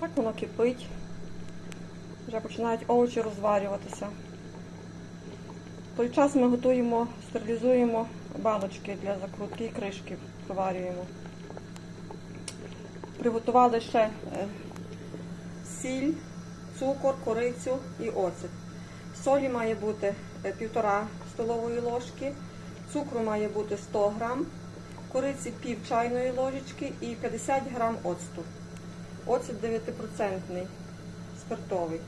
Так воно кипить. Вже починають овочі розварюватися. В той час ми готуємо, стерилізуємо баночки для закрутки і кришки проварюємо. Приготували ще е, сіль, цукор, корицю і оцет. Солі має бути е, півтора столової ложки, цукру має бути 100 грам, кориці пів чайної ложечки і 50 грам оцту. Оцет 9% спиртовий.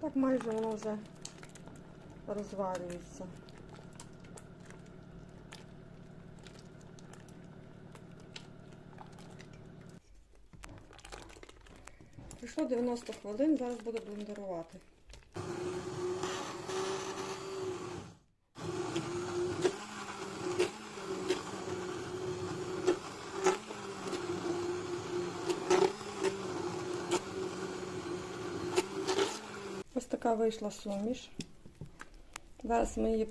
Так майже воно вже розварюється. Прийшло 90 хвилин, зараз буду блендерувати. Ось така вийшла суміш. Зараз ми її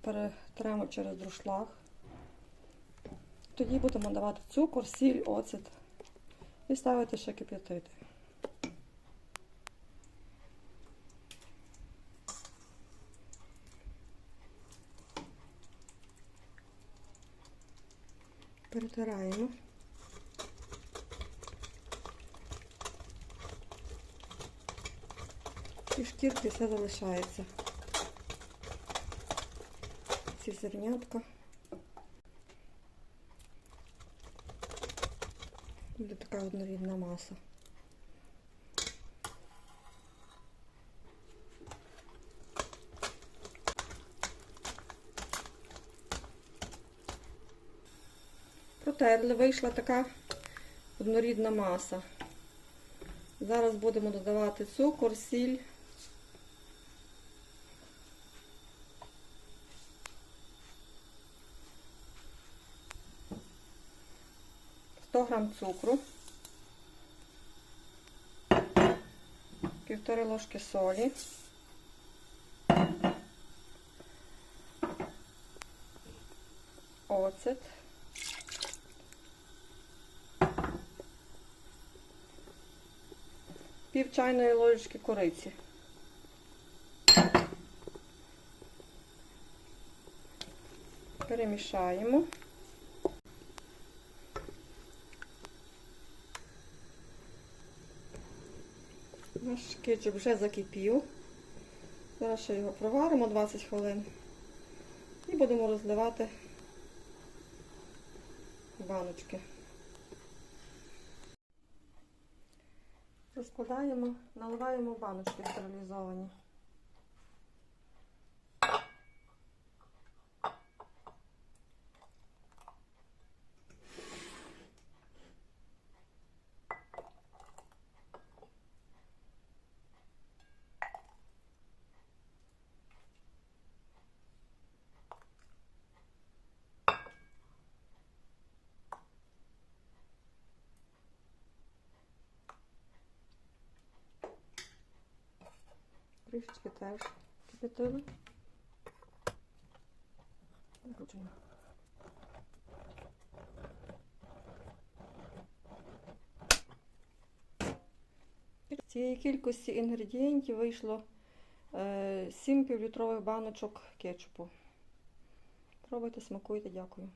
перетремо через друшлаг. Тоді будемо давати цукор, сіль, оцет і ставити ще кип'ятити. Перетираємо. І в шкірці все залишається. Ці зернятка. Буде така однорідна маса. Протерли, вийшла така однорідна маса. Зараз будемо додавати цукор, сіль. Грам цукру, півтори ложки солі, оцет. Пів чайної ложечки кориці. Перемішаємо. Наш кетчуп вже закипів. Зараз ще його проваримо 20 хвилин і будемо розливати в Розкладаємо, наливаємо баночки стерилізовані. Кришечки теж кипятили. З цієї кількості інгредієнтів вийшло 7 півлітрових баночок кетчупу. Пробуйте, смакуйте, дякую.